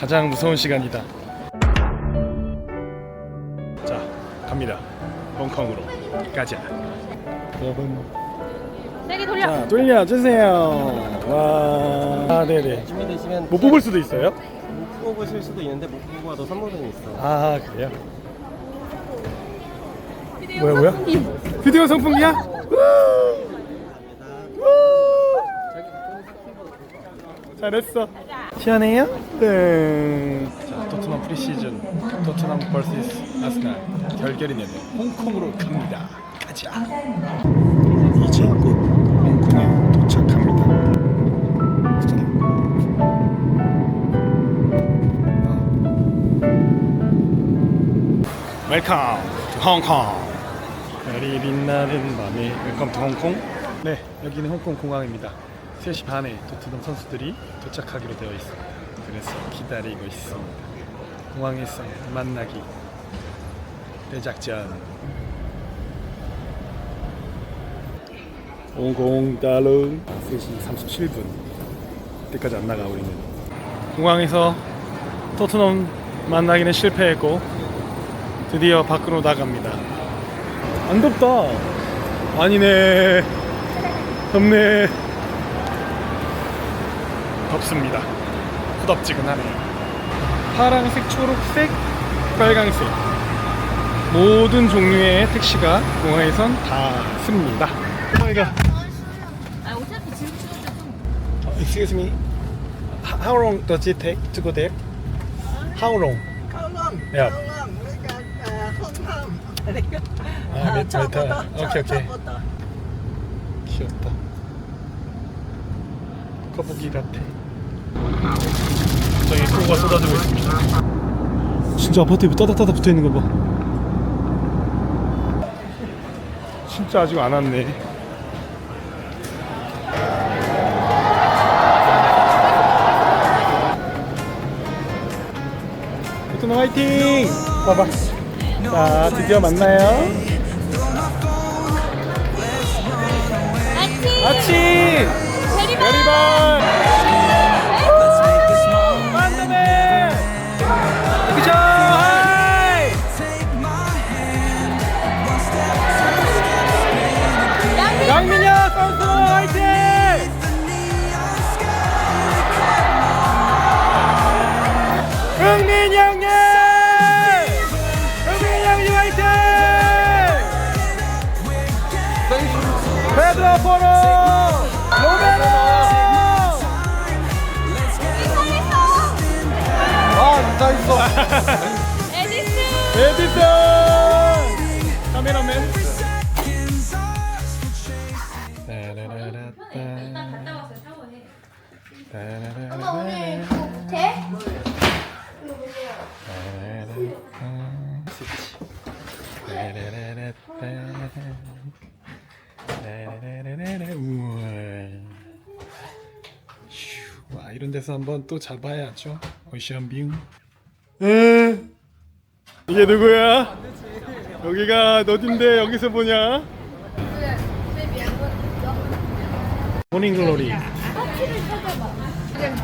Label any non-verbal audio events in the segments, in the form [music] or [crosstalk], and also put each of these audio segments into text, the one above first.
가장 무서운 시간이다. 자, 갑니다. 홍콩으로 가자. 여러분, 세게 돌려. 자 돌려주세요. 와, 아, 네네. 준비되시면 못 뽑을 수도 있어요? 못 뽑으실 수도 있는데 못 뽑고 와도 선물은 있어. 아, 그래요? 뭐야, 뭐야? 드디어 선풍기야? 우! 우! 잘했어. 시원해요? 네. 자, 토트넘 프리시즌 토트넘 vs 아스날 결결이 내는 홍콩으로 갑니다. 가자. 이제 곧 홍콩에 도착합니다. 웰컴 투 홍콩 별이 빛나는 밤에 웰컴 투 홍콩 네 여기는 홍콩 공항입니다 3시 반에 토트넘 선수들이 도착하기로 되어 있습니다 그래서 기다리고 있습니다 공항에서 만나기 대작전 홍콩 달러 3시 37분 때까지 안 나가 우리는 공항에서 토트넘 만나기는 실패했고 드디어 밖으로 나갑니다. 안 덥다. 아니네. 덥네. 덥습니다. 후덥지근하네. 파란색, 초록색, 빨강색. 모든 종류의 택시가 공항에선 다 씁니다. 오마이갓. 아 어차피 지금 추운데 좀. Excuse me. How long does it take to go there? How long? How long? Yeah. How long? Like uh, uh, Hong Kong. 아, 몇 차보다, 메타. 오케이, 오케이. 귀엽다. 거북이 같 아. 저기 소가 쏟아지고 있습니다. 진짜 아파트에 따다따다 붙어 있는 거 봐. 진짜 아직 안 왔네. 토트넘 화이팅! 봐봐. 자, 드디어 만나요. 아치. 아침! 대리만. 베리발! 페드로 포로! 로메로! 아, 다 있어. 에디슨. 에디슨! 카메라맨. 엄마 오늘 그거 돼? 휴, 와이 런 데서 한번 또 잡아야죠. 오션 뷰. 에 이게 누구야? 여기가 어딘데 여기서 보냐? 모닝글로리.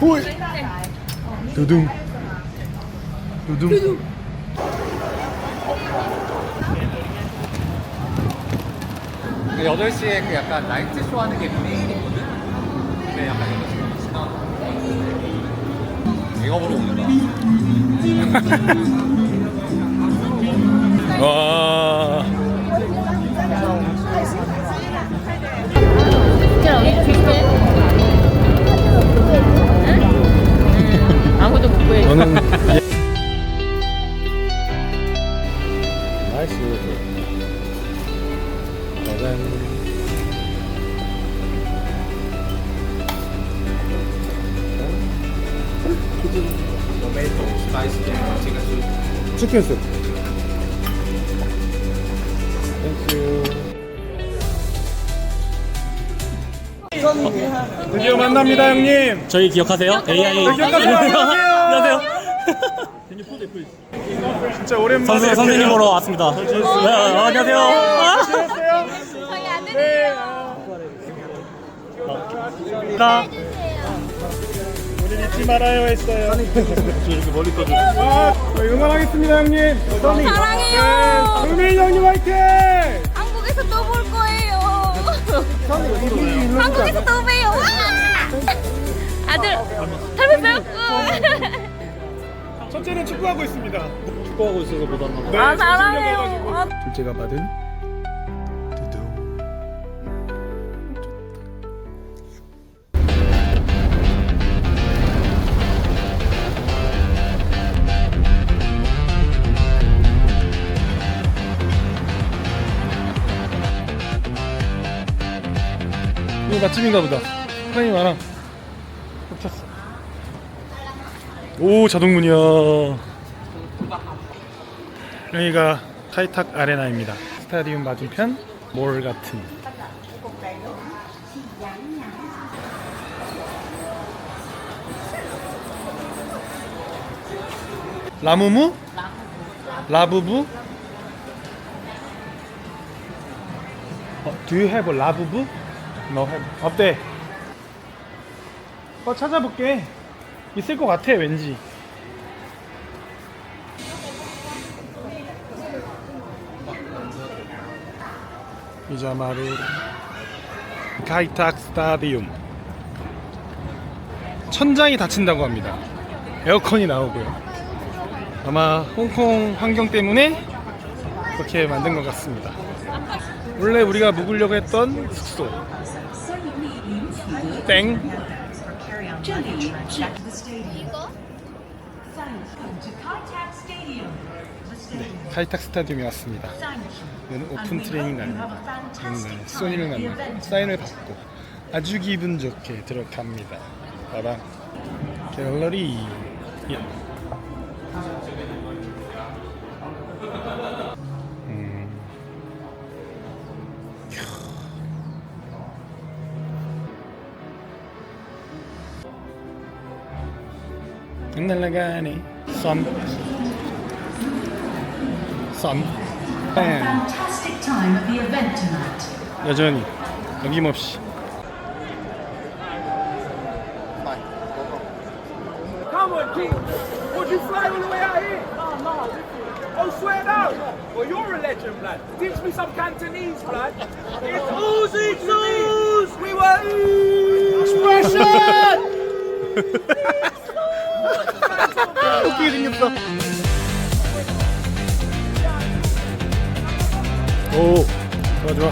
호이. 두둥. 두둥. 그 8시에 그 약간 나이트 쇼 하는 게 메인이거든? 근데 약간 8시간 지나. 보러 온다. 와. 치킨. 땡큐. 드디어 만납니다, 형님. 저희 기억하세요? AI. 기억하세요? 안녕하세요. 진짜 오랜만에 선수 선생님 보러 왔습니다. 네, 어, 안녕하세요. 아, 저희 안 되는데요. 나 본인이 잊지 말아요 했어요. 이렇게 멀리. 아, 저희 응원하겠습니다 형님. 사랑해요. 네, 은민 형님 화이팅! 한국에서 또 볼 거예요. 한국에서 또 봬요. 와! 아들 닮았어요? 첫째는 축구하고 있습니다. 축구하고 있어서 못 왔나 네, 아. 실력해가지고. 아. 둘째가 받은 맛집인가 보다. 사람이 많아. 꽉 찼어. 오 자동문이야. 여기가 카이탁 아레나입니다. 스타디움 맞은편 몰 같은. 라무무? 라부부? 어, do you have a 라부부? No have. 어때? 어 찾아볼게. 있을 것 같아 왠지. 이자마루 카이탁 스타디움 천장이 닫힌다고 합니다 에어컨이 나오고요 아마 홍콩 환경 때문에 그렇게 만든 것 같습니다 원래 우리가 묵으려고 했던 숙소 땡 네, 카이탁 스타디움에 왔습니다 이거는 오픈 트레이닝 날입니다. 저는 소니를 만나고 사인을 받고 아주 기분 좋게 들어갑니다. 빠방 갤러리 야. at the event tonight. 여전히 어김없이 Come on, King. Would you fly all the way out here? No, no. Oh, swear down. Well, you're a legend, blood. Teach me some Cantonese, blood. It's Uzi Zoos. We were expression. [laughs] [laughs] 웃기게 생겼어 오 좋아 좋아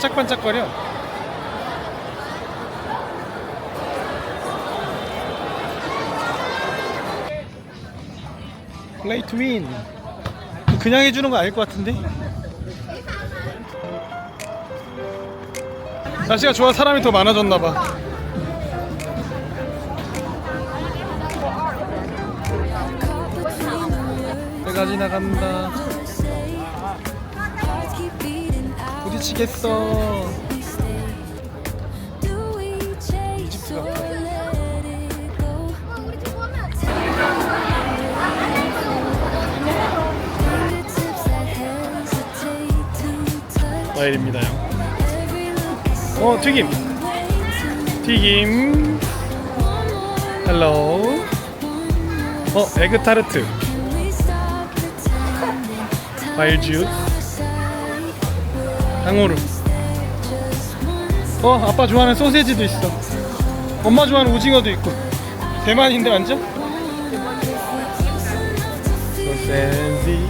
반짝반짝거려 플레이 투 윈. 그냥 해주는 거 아닐 것 같은데? 날씨가 좋아 사람이 더 많아졌나 봐. 배가 지나간다. 이집트 같아. 과일입니다요. 어 튀김. 튀김. 헬로. 어 에그 타르트. [laughs] 과일 주스. 강호루. 어 아빠 좋아하는 소세지도 있어. 엄마 좋아하는 오징어도 있고. 대만인데 완전? 소세지.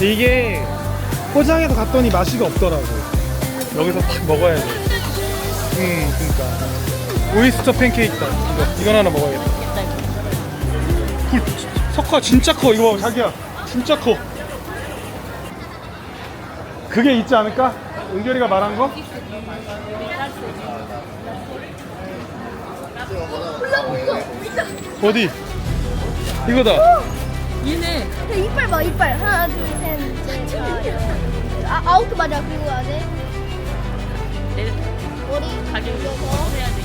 이게 포장해서 갔더니 맛이 없더라고. 여기서 딱 먹어야 돼. 음, 그니까. 오이스터 팬케이크다. 이거, 이건 하나 먹어야겠다. 굴, 석화 진짜 커. 이거 자기야. 진짜 커. 그게 있지 않을까? 은결이가 말한 거? 어디? 이거다. 얘네 그 이빨 봐 이빨 하나 둘셋넷 아, 아홉 개 맞아 그리고 안에 내 머리 가격 해야 돼.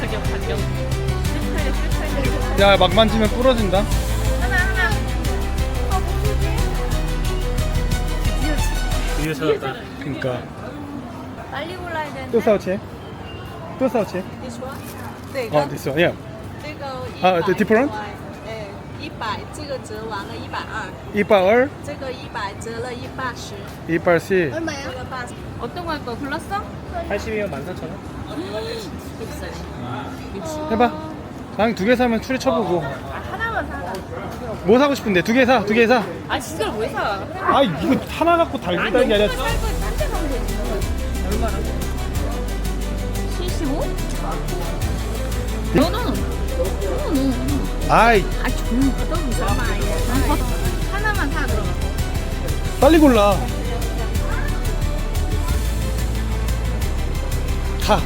가격 가격. 스타일 스타일. 야 막 만지면 부러진다 위에 찾았다. 그니까 빨리 골라야 되는데. 또 싸우치 또 싸우치 这个 어 됐어 야 这个啊对，different 哎，一百，这个折完了一百二， 이빨 这个一百折了一八十， 이빨씨 얼마야? 这个八十。 어떤 거 할 거야? 골랐어? 80이면 14,000원? 비싸네. 해봐 랑 두 개 사면 추리 쳐보고 하나만 사자 뭐 사고 싶은데 두 개 사 두 개 사. 아 진짜 왜 사? 아 이거 하나 갖고 달고 달기 아니라 딴데 가면 되지. 얼마나? 75? 너는 너는 아이 아 좀. 하나만 사 그럼. 빨리 골라 가 가.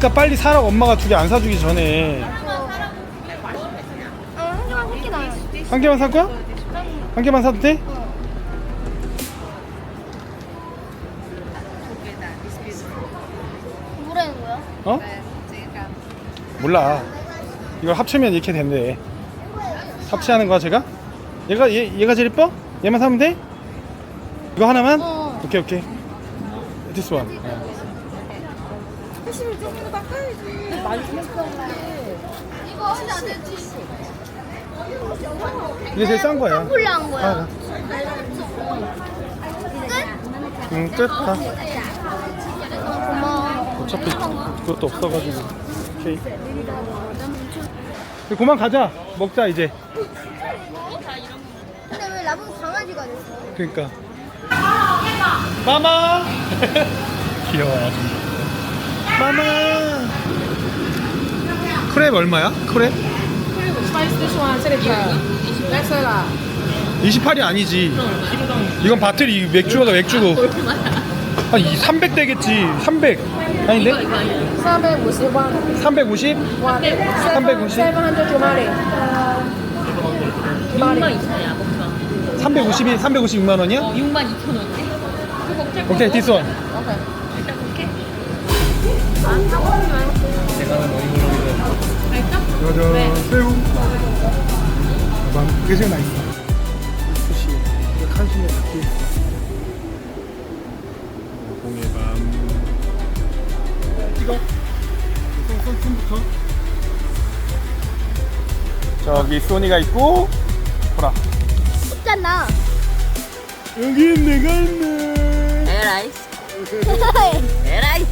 그러니까 빨리 사라고 엄마가 두 개 안 사주기 전에 어 한 개만 섞기 나요 한 개만 살 거야? 한 개만 사도 돼? 뭐라는 거야? 어? 몰라 이걸 합치면 이렇게 된대 합치하는 거야 제가? 얘가 얘, 얘가 제일 이뻐? 얘만 사면 돼? 이거 하나만? 어. 오케이 오케이 This one 어. 이거 하면 안 되지 이게 제일 싼 거야 콜라 한 거야 아, 응, 끝. 다. 고마워 어차피 그것도 없어가지고. 오케이. 이제 그만 가자. 먹자 이제. 근데 왜 나보고 강아지가 됐어? 그러니까. 마마. [laughs] 귀여워. 마마. 크랩 얼마야? 크랩? 아, 28이 아니지. 이건 바틀이 맥주가 맥주고. [laughs] 한 300 되겠지. 300. 아닌데? 350? 350? 350? 6만 2천이야 먹자. 350이 356만 원이야? 6만 2천 원인데? 오케이, this one. 일단 그렇게. 이 거저 새우. 봐봐, 이게 제일 맛있어. 수시, 이거 칸신의 바퀴. 공의 밤. 찍어. 손, 손, 손부터. 저기 소니가 있고, 보라. 없잖아 여기 내가 있네. 에라이. [laughs] 에라이.